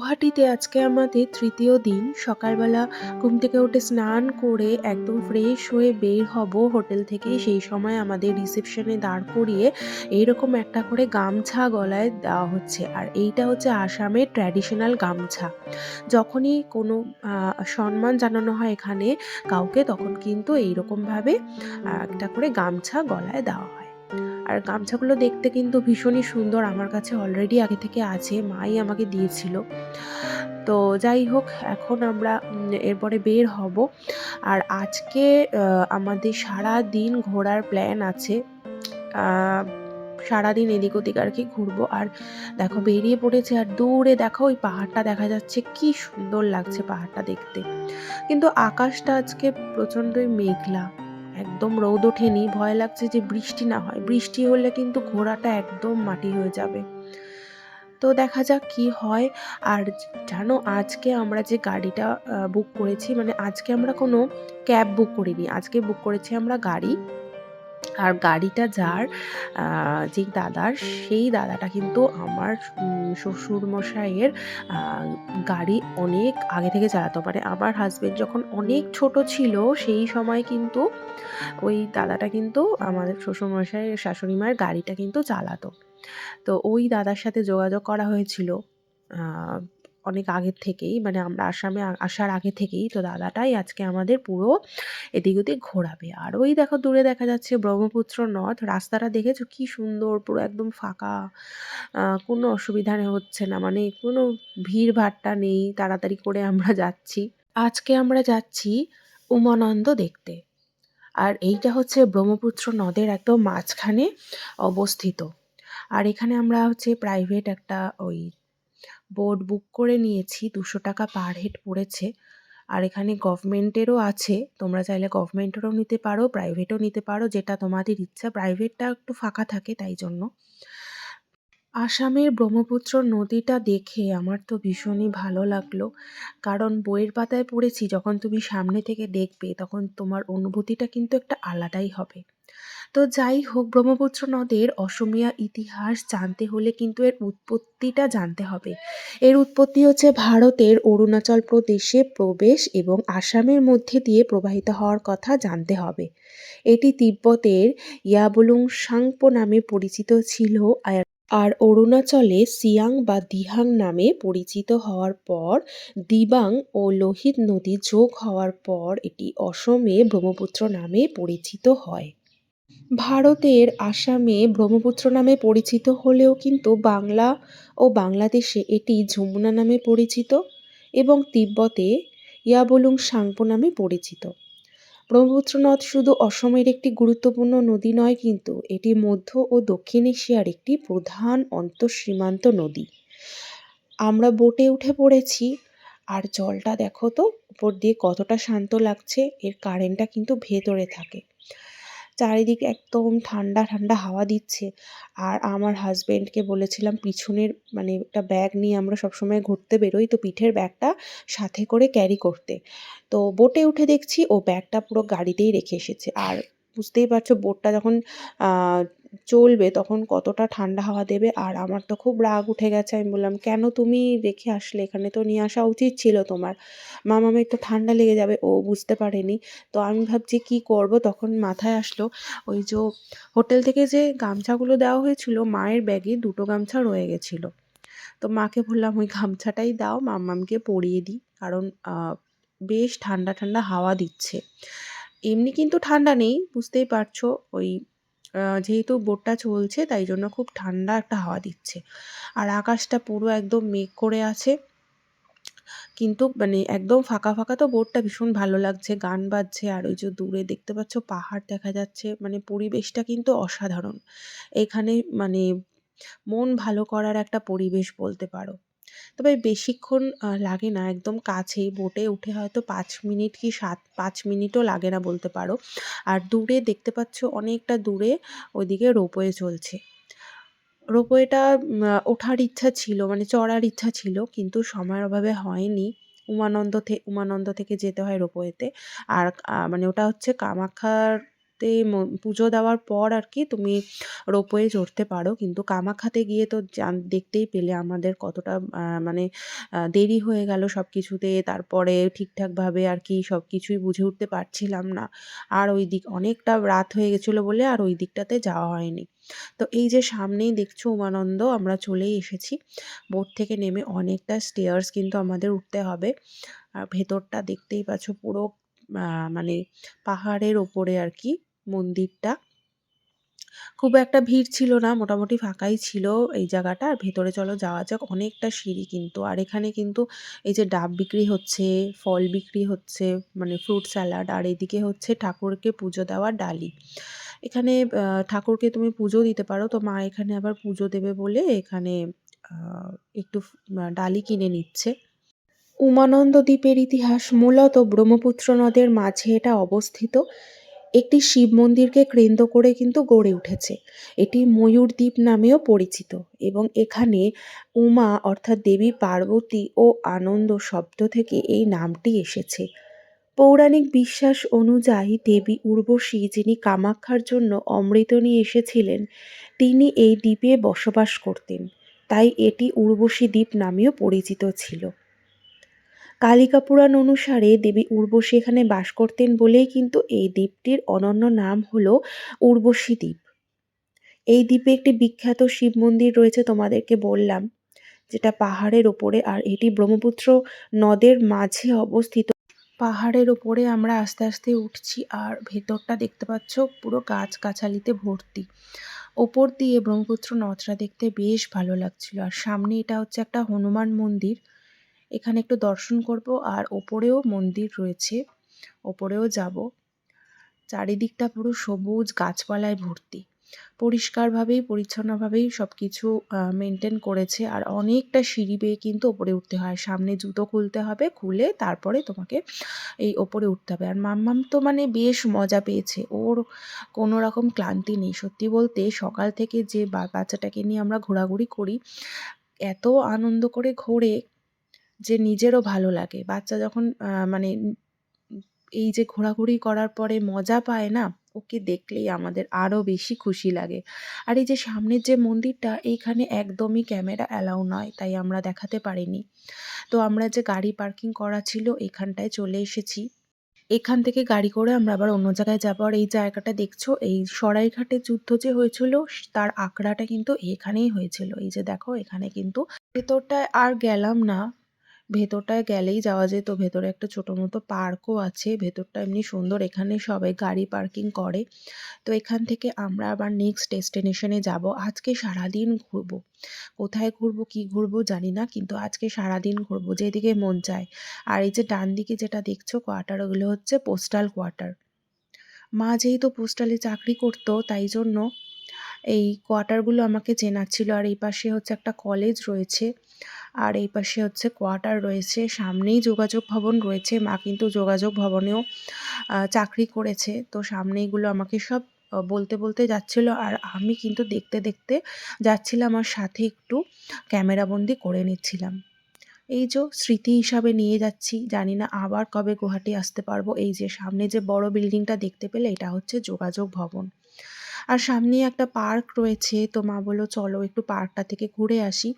গৌহাটিতে আজকে আমাদের তৃতীয় দিন। সকালবেলা ঘুম থেকে উঠে স্নান করে একদম ফ্রেশ হয়ে বের হব হোটেল থেকে সেই সময় আমাদের রিসেপশনে দাঁড় করিয়ে এইরকম একটা করে গামছা গলায় দেওয়া হচ্ছে। আর এইটা হচ্ছে আসামের ট্র্যাডিশনাল গামছা। যখনই কোনো সম্মান জানানো হয় এখানে কাউকে, তখন কিন্তু এইরকমভাবে একটা করে গামছা গলায় দেওয়া হয়। আর গামছাগুলো দেখতে কিন্তু ভীষণই সুন্দর আমার কাছে অলরেডি আগে থেকে আছে, মাই আমাকে দিয়েছিল। তো যাই হোক, এখন আমরা এরপরে বের হব। আর আজকে আমাদের সারা দিন ঘোরার প্ল্যান আছে। সারাদিন এদিক ওদিক আর কি ঘুরবো। আর দেখো, বেরিয়ে পড়েছে আর দূরে দেখো, ওই পাহাড়টা দেখা যাচ্ছে, কি সুন্দর লাগছে পাহাড়টা দেখতে। কিন্তু আকাশটা আজকে প্রচণ্ডই মেঘলা। একদম রোদ ওঠেনি, ভয় লাগছে যে বৃষ্টি না হয়। বৃষ্টি হলে কিন্তু ঘোড়াটা একদম মাটি হয়ে যাবে। তো দেখা যাক কি হয়। আর জানো, আজকে আমরা যে গাড়িটা বুক করেছি মানে আজকে আমরা কোনো ক্যাব বুক করিনি। আজকে বুক করেছি আমরা গাড়ি। আর গাড়িটা যার যে দাদার, সেই দাদাটা কিন্তু আমার শ্বশুর মশাইয়ের গাড়ি অনেক আগে থেকে চালাতো। মানে আমার হাজবেন্ড যখন অনেক ছোট ছিল, সেই সময় কিন্তু ওই দাদাটা কিন্তু আমাদের শ্বশুরমশাইয়ের শাশুড়ি মায়ের গাড়িটা কিন্তু চালাতো। তো ওই দাদার সাথে যোগাযোগ করা হয়েছিল। অনেক আগের থেকেই মানে আমরা আসামে আসার আগে থেকেই তো দাদাটাই আজকে আমাদের পুরো এদিক ওদিক ঘোরাবে। আর ওই দেখো দূরে দেখা যাচ্ছে ব্রহ্মপুত্র নদ, রাস্তাটা দেখেছ? কি সুন্দর, পুরো একদম ফাঁকা। কোনো অসুবিধা হচ্ছে না মানে কোনো ভিড় ভাট্টা নেই, তাড়াতাড়ি করে আমরা যাচ্ছি। আজকে আমরা যাচ্ছি উমানন্দ দেখতে। আর এইটা হচ্ছে ব্রহ্মপুত্র নদের একদম মাঝখানে অবস্থিত। আর এখানে আমরা হচ্ছে প্রাইভেট একটা ওই বোট বুক করে নিয়েছি, দুশো টাকা পার হেড পড়েছে। আর এখানে গভর্নমেন্টেরও আছে, তোমরা চাইলে গভর্নমেন্টেরও নিতে পারো প্রাইভেটও নিতে পারো, যেটা তোমাদের ইচ্ছা। প্রাইভেটটা একটু ফাঁকা থাকে তাই জন্য। আসামের ব্রহ্মপুত্র নদীটা দেখে আমার তো ভীষণই ভালো লাগল। কারণ বইয়ের পাতায় পড়েছি, যখন তুমি সামনে থেকে দেখবে, তখন তোমার অনুভূতিটা কিন্তু একটা আলাদাই হবে। তো যাই হোক, ব্রহ্মপুত্র নদের অসমীয়া ইতিহাস জানতে হলে কিন্তু এর উৎপত্তিটা জানতে হবে। এর উৎপত্তি হচ্ছে ভারতের অরুণাচল প্রদেশে প্রবেশ এবং আসামের মধ্যে দিয়ে প্রবাহিত হওয়ার কথা জানতে হবে। এটি তিব্বতের ইয়াবলুং সাংপো নামে পরিচিত ছিল আর অরুণাচলে সিয়াং বা দিহাং নামে পরিচিত হওয়ার পর, দিবাং ও লোহিত নদী যোগ হওয়ার পর এটি অসমে ব্রহ্মপুত্র নামে পরিচিত হয়। ভারতের আসামে ব্রহ্মপুত্র নামে পরিচিত হলেও কিন্তু বাংলা ও বাংলাদেশে এটি যমুনা নামে পরিচিত এবং তিব্বতে ইয়াবলুং সাংপো নামে পরিচিত। ব্রহ্মপুত্র নদ শুধু অসমের একটি গুরুত্বপূর্ণ নদী নয় কিন্তু এটি মধ্য ও দক্ষিণ এশিয়ার একটি প্রধান অন্তঃসীমান্ত নদী। আমরা বোটে উঠে পড়েছি আর জলটা দেখো তো, উপর দিয়ে কতটা শান্ত লাগছে, এর কারেন্টটা কিন্তু ভেতরে থাকে। চারিদিকে একদম ঠান্ডা ঠান্ডা হাওয়া দিচ্ছে। আর আমার হাজব্যান্ডকে বলেছিলাম, পিছনের মানে একটা ব্যাগ নিয়ে আমরা সবসময় ঘুরতে বেরোই, তো পিঠের ব্যাগটা সাথে করে ক্যারি করতে। তো বোটে উঠে দেখছি, ও ব্যাগটা পুরো গাড়িতেই রেখে এসেছে। আর বুঝতেই পারছ বোটটা যখন চলবে, তখন কতটা ঠান্ডা হাওয়া দেবে, আর আমার তো খুব রাগ উঠে গেছে। আমি বললাম, কেন তুমি রেখে আসলে? এখানে তো নিয়ে আসা উচিত ছিল তোমার। মামামের তো ঠান্ডা লেগে যাবে। ও বুঝতে পারেনি। তো আমি ভাবছি, কি করব? তখন মাথায় আসলো, ওই যে হোটেল থেকে যে গামছাগুলো দেওয়া হয়েছিল, মায়ের ব্যাগে দুটো গামছা রয়ে গেছিল। তো মাকে বললাম, ওই গামছাটাই দাও, মাম্মামকে পরিয়ে দিই, কারণ বেশ ঠান্ডা ঠান্ডা হাওয়া দিচ্ছে। এমনি কিন্তু ঠান্ডা নেই, বুঝতেই পারছ, ওই যেহেতু বোটটা চলছে, তাই জন্য খুব ঠান্ডা একটা হাওয়া দিচ্ছে। আর আকাশটা পুরো একদম মেঘ করে আছে। কিন্তু মানে একদম ফাঁকা ফাঁকা তো বোটটা ভীষণ ভালো লাগছে, গান বাজছে, আর ওই যে দূরে দেখতে পাচ্ছ পাহাড় দেখা যাচ্ছে মানে পরিবেশটা কিন্তু অসাধারণ। এখানে মানে মন ভালো করার একটা পরিবেশ বলতে পারো। তবে বেশিক্ষণ লাগে না। একদম কাছেই, বোটে উঠে হয়তো পাঁচ মিনিট কি সাত, পাঁচ মিনিটও লাগে না বলতে পারো। আর দূরে দেখতে পাচ্ছ অনেকটা দূরে ওইদিকে রোপওয়ে চলছে। রোপওয়েটা ওঠার ইচ্ছা ছিল মানে চড়ার ইচ্ছা ছিল, কিন্তু সময়ের অভাবে হয়নি। উমানন্দ থে, উমানন্দ থেকে যেতে হয় রোপওয়েতে। আর মানে ওটা হচ্ছে কামাখ্যার ম, পুজো দেওয়ার পর আর কি তুমি রোপওয়ে চড়তে পারো। কিন্তু কামাখ্যাতে গিয়ে তো দেখতেই পেলে আমাদের কতটা মানে দেরি হয়ে গেল সব কিছুতে তারপরে ঠিকঠাকভাবে আর কি সব কিছুই বুঝে উঠতে পারছিলাম না। আর ওই দিক অনেকটা রাত হয়ে গেছিল বলে আর ওই দিকটাতে যাওয়া হয়নি। তো এই যে সামনেই দেখছ উমানন্দ, আমরা চলেই এসেছি। বোট থেকে নেমে অনেকটা স্টেয়ার্স কিন্তু আমাদের উঠতে হবে। আর ভেতরটা দেখতেই পাচ্ছ পুরো মানে পাহাড়ের ওপরে আর কি। মন্দিরটা। খুব একটা ভিড় ছিল না, মোটামুটি ফাঁকাই ছিল এই জায়গাটা। আর ভেতরে চলো, যাওয়া যাক, অনেকটা সিঁড়ি কিন্তু। আর এখানে কিন্তু এই যে ডাব বিক্রি হচ্ছে, ফল বিক্রি হচ্ছে মানে ফ্রুট স্যালাড, আর এদিকে হচ্ছে ঠাকুরকে পুজো দেওয়ার ডালি। এখানে ঠাকুরকে তুমি পুজো দিতে পারো। তো মা এখানে আবার পুজো দেবে বলে এখানে একটু ডালি কিনে নিচ্ছে। উমানন্দ দ্বীপের ইতিহাস মূলত ব্রহ্মপুত্র নদের মাঝে এটা অবস্থিত। একটি শিব মন্দিরকে কেন্দ্র করে কিন্তু গড়ে উঠেছে। এটি ময়ূর দ্বীপ নামেও পরিচিত এবং এখানে উমা অর্থাৎ দেবী পার্বতী ও আনন্দ শব্দ থেকে এই নামটি এসেছে। পৌরাণিক বিশ্বাস অনুযায়ী দেবী উর্বশী যিনি কামাখ্যার জন্য অমৃত নিয়ে এসেছিলেন, তিনি এই দ্বীপে বসবাস করতেন তাই এটি উর্বশী দ্বীপ নামেও পরিচিত ছিল কালিকা পুরাণ অনুসারে দেবী উর্বশী এখানে বাস করতেন বলেই কিন্তু এই দ্বীপটির অনন্য নাম হল উর্বশী দ্বীপ। এই দ্বীপে একটি বিখ্যাত শিব মন্দির রয়েছে তোমাদেরকে বললাম, যেটা পাহাড়ের ওপরে, আর এটি ব্রহ্মপুত্র নদের মাঝে অবস্থিত। পাহাড়ের ওপরে আমরা আস্তে আস্তে উঠছি, আর ভেতরটা দেখতে পাচ্ছ পুরো গাছগাছালিতে ভর্তি। ওপর দিয়ে ব্রহ্মপুত্র নদটা দেখতে বেশ ভালো লাগছিল, আর সামনে এটা হচ্ছে একটা হনুমান মন্দির। এখানে একটু দর্শন করব, আর ওপরেও মন্দির রয়েছে, ওপরেও যাব। চারিদিকটা পুরো সবুজ গাছপালায় ভর্তি। পরিষ্কারভাবেই, পরিচ্ছন্নভাবেই সব কিছু মেনটেন করেছে, আর অনেকটা সিঁড়ি বেয়ে কিন্তু ওপরে উঠতে হয়। সামনে জুতো খুলতে হবে, খুলে তারপরে তোমাকে এই ওপরে উঠতে হবে। আর মাম্মাম তো মানে বেশ মজা পেয়েছে, ওর কোনো রকম ক্লান্তি নেই। সত্যি বলতে, সকাল থেকে যে বাচ্চাটাকে নিয়ে আমরা ঘোরাঘুরি করি, এত আনন্দ করে ঘোরে যে নিজেরও ভালো লাগে। বাচ্চা যখন মানে এই যে ঘোরাঘুরি করার পরে মজা পায় না, ওকে দেখলেই আমাদের আরও বেশি খুশি লাগে। আর এই যে সামনের যে মন্দিরটা, এইখানে একদমই ক্যামেরা অ্যালাউ নয়, তাই আমরা দেখাতে পারিনি। তো আমরা যে গাড়ি পার্কিং করা ছিল এখানটায় চলে এসেছি। এখান থেকে গাড়ি করে আমরা আবার অন্য জায়গায় যাব। আর এই জায়গাটা দেখছ, এই সরাইঘাটের যুদ্ধ যে হয়েছিল, তার আঁকড়াটা কিন্তু এখানেই হয়েছিল। এই যে দেখো, এখানে কিন্তু ভেতরটায় আর গেলাম না। ভেতরটায় গেলেই যাওয়া যেত। ভেতরে একটা ছোটো মতো পার্কও আছে। ভেতরটা এমনি সুন্দর। এখানে সবাই গাড়ি পার্কিং করে। তো এখান থেকে আমরা আবার নেক্সট ডেস্টিনেশনে যাব। আজকে সারাদিন ঘুরবো। কোথায় ঘুরবো, কি ঘুরবো জানি না, কিন্তু আজকে সারাদিন ঘুরবো যেদিকে মন চায়। আর এই যে ডান দিকে যেটা দেখছ কোয়ার্টার ওগুলো হচ্ছে পোস্টাল কোয়ার্টার মা যেহেতু পোস্টালে চাকরি করতো, তাই জন্য এই কোয়ার্টারগুলো আমাকে চেনার ছিল আর এই পাশে হচ্ছে একটা কলেজ রয়েছে। আর এই পাশে হচ্ছে কোয়ার্টার রয়েছে, সামনেই যোগাযোগ ভবন রয়েছে। মা কিন্তু যোগাযোগ ভবনেও চাকরি করেছে। তো সামনেইগুলো আমাকে সব বলতে বলতে যাচ্ছিল আর আমি কিন্তু দেখতে দেখতে যাচ্ছিলাম আর সাথে একটু ক্যামেরাবন্দি করে নিচ্ছিলাম। এই যে স্মৃতি হিসাবে নিয়ে যাচ্ছি, জানি না আবার কবে গুয়াহাটি আসতে পারব। এই যে সামনে যে বড় বিল্ডিংটা দেখতে পেলে, এটা হচ্ছে যোগাযোগ ভবন। আর সামনেই একটা পার্ক রয়েছে, তো মা বলল, চলো একটু পার্কটা থেকে ঘুরে আসি।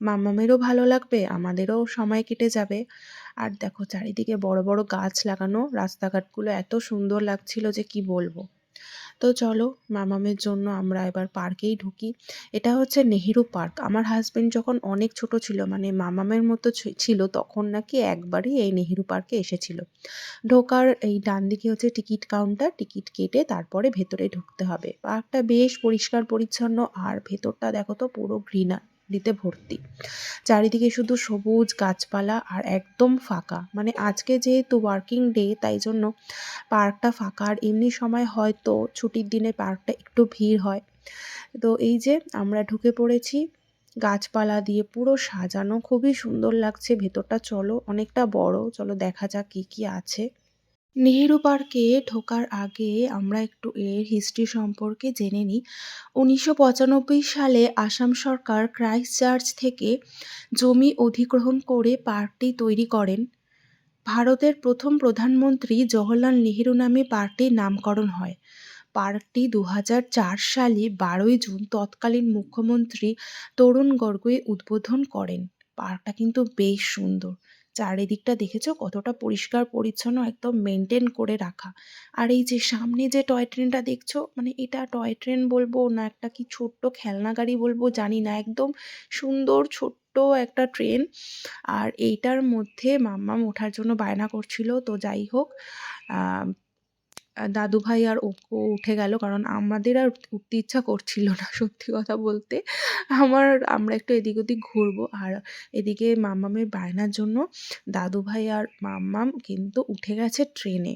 মাম্মামেরও ভালো লাগবে, আমাদেরও সময় কেটে যাবে। আর দেখো, চারিদিকে বড় বড় গাছ লাগানো, রাস্তাঘাটগুলো এত সুন্দর লাগছিল যে কি বলব। তো চলো মামামের জন্য আমরা এবার পার্কেই ঢুকি। এটা হচ্ছে নেহেরু পার্ক। আমার হাজব্যান্ড যখন অনেক ছোট ছিল মানে মামামের মতো ছিল, তখন নাকি একবারই এই নেহেরু পার্কে এসেছিল। ঢোকার এই ডান দিকে হচ্ছে টিকিট কাউন্টার, টিকিট কেটে তারপরে ভেতরে ঢুকতে হবে। পার্কটা বেশ পরিষ্কার, পরিচ্ছন্ন, আর ভেতরটা দেখো তো পুরো ঘৃণা। দিতে ভর্তি। চারিদিকে শুধু সবুজ গাছপালা আর একদম ফাঁকা। মানে আজকে যেহেতু ওয়ার্কিং ডে তাই জন্য পার্কটা ফাঁকা। আর এমনি সময় হয়তো ছুটির দিনে পার্কটা একটু ভিড় হয়। তো এই যে আমরা ঢুকে পড়েছি, গাছপালা দিয়ে পুরো সাজানো। খুবই সুন্দর লাগছে। ভেতরটা চলো অনেকটা বড়। চলো দেখা যাক কী কী আছে। নেহেরু পার্কে ঢোকার আগে আমরা একটু এর হিস্ট্রি সম্পর্কে জেনে নিই উনিশশো পঁচানব্বই সালে আসাম সরকার ক্রাইস্ট চার্চ থেকে জমি অধিগ্রহণ করে পার্কটি তৈরি করেন ভারতের প্রথম প্রধানমন্ত্রী জওহরলাল নেহেরু নামে পার্কটির নামকরণ হয় পার্কটি ২০০৪ সালে ১২ই জুন তৎকালীন মুখ্যমন্ত্রী তরুণ গগৈ উদ্বোধন করেন। পার্কটা কিন্তু বেশ সুন্দর। চারিদিকটা দেখেছ কতটা পরিষ্কার, পরিচ্ছন্ন, একদম মেনটেন করে রাখা। আর এই যে সামনে যে টয় ট্রেনটা দেখছ মানে এটা টয় ট্রেন বলব না একটা কি ছোট্ট খেলনা গাড়ি বলব জানি না। একদম সুন্দর ছোট্ট একটা ট্রেন। আর এইটার মধ্যে মাম্মাম ওঠার জন্য বায়না করছিল। তো যাই হোক আ দাদুভাই আর অপু উঠে গেল। কারণ আমাদের আর উঠতে ইচ্ছা করছিল না, সত্যি কথা বলতে। আমার, আমরা একটু এদিক ওদিক ঘুরবো। আর এদিকে মাম্মামের বায়নার জন্য দাদু ভাই আর মাম্মাম কিন্তু উঠে গেছে ট্রেনে।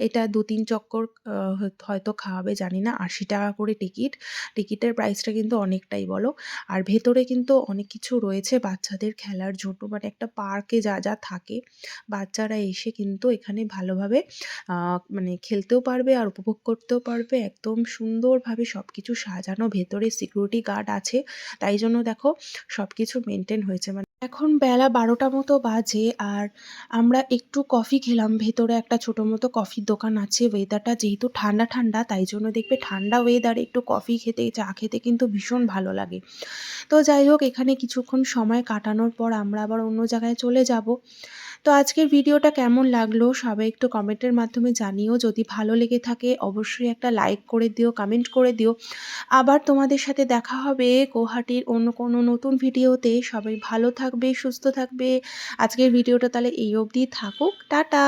এটা ২-৩ চক্কর হয়তো খাওয়াবে জানি না। ৳৮০ করে টিকিট। টিকিটের প্রাইসটা কিন্তু অনেকটাই বলো। আর ভেতরে কিন্তু অনেক কিছু রয়েছে বাচ্চাদের খেলার জন্য। মানে একটা পার্কে যা, যা থাকে বাচ্চারা এসে কিন্তু এখানে ভালোভাবে মানে খেলতেও পারবে আর উপভোগ করতেও পারবে। একদম সুন্দরভাবে সব কিছু সাজানো। ভেতরে সিকিউরিটি গার্ড আছে। তাই জন্য দেখো সব কিছু মেনটেন হয়েছে। মানে এখন বেলা ১২টা মতো বাজে আর আমরা একটু কফি খেলাম। ভেতরে একটা ছোট মতো কফির দোকান আছে। ওয়েদারটা যেহেতু ঠান্ডা, ঠান্ডা তাই জন্য দেখবে ঠান্ডা ওয়েদারে একটু কফি খেতে, চা খেতে কিন্তু ভীষণ ভালো লাগে। তো যাই হোক এখানে কিছুক্ষণ সময় কাটানোর পর আমরা আবার অন্য জায়গায় চলে যাব। তো আজকের ভিডিওটা কেমন লাগল সবাই একটু কমেন্টের মাধ্যমে জানিও। যদি ভালো লেগে থাকে অবশ্যই একটা লাইক করে দিও, কমেন্ট করে দিও। আবার তোমাদের সাথে দেখা হবে গৌহাটির অন্য কোনো নতুন ভিডিওতে। সবাই ভালো থাকবে, সুস্থ থাকবে। আজকের ভিডিওটা তাহলে এই অবধি থাকুক। টাটা।